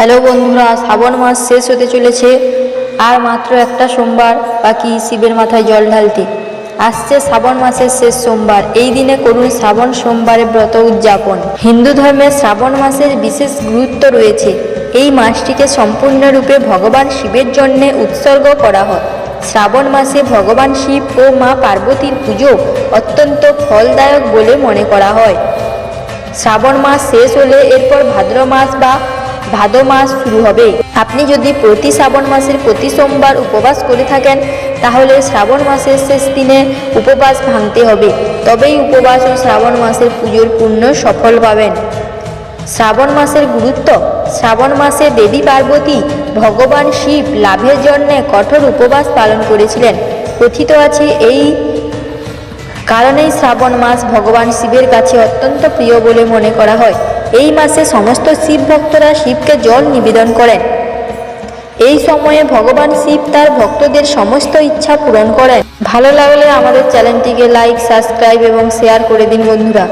Hello বন্ধুরা, শ্রাবণ মাস শেষ হতে চলেছে। আর মাত্র একটা সোমবার, বাকি শিবের মাথায় জল ঢালতে। আসছে শ্রাবণ মাসের শেষ সোমবার। এই দিনে করুন শ্রাবণ সোমবারের ব্রত উদযাপন। হিন্দু ধর্মে শ্রাবণ মাসের বিশেষ গুরুত্ব রয়েছে। এই মাসটিকে সম্পূর্ণরূপে ভগবান শিবের জন্যে উৎসর্গ করা হয়। শ্রাবণ মাসে ভগবান শিব ও মা পার্বতীর পুজো অত্যন্ত ফলদায়ক বলে মনে করা হয়। শ্রাবণ মাস শেষ হলে এরপর ভাদ্র মাস বা ভাদ মাস শুরু হবে। আপনি যদি প্রতি শ্রাবণ মাসের প্রতি সোমবার উপবাস করে থাকেন, তাহলে শ্রাবণ মাসের শেষ দিনে উপবাস ভাঙতে হবে। তবেই উপবাস ও শ্রাবণ মাসের পুজোর পুণ্য সফল পাবেন। শ্রাবণ মাসের গুরুত্ব। শ্রাবণ মাসে দেবী পার্বতী ভগবান শিব লাভের জন্যে কঠোর উপবাস পালন করেছিলেন। কথিত আছে এই কারণেই শ্রাবণ মাস ভগবান শিবের কাছে অত্যন্ত প্রিয় বলে মনে করা হয়। এই মাসে সমস্ত শিব ভক্তরা শিবকে জল নিবেদন করেন। এই সময়ে ভগবান শিব তার ভক্তদের সমস্ত ইচ্ছা পূরণ করেন। ভালো লাগলে আমাদের চ্যানেলটিকে লাইক, সাবস্ক্রাইব এবং শেয়ার করে দিন বন্ধুরা।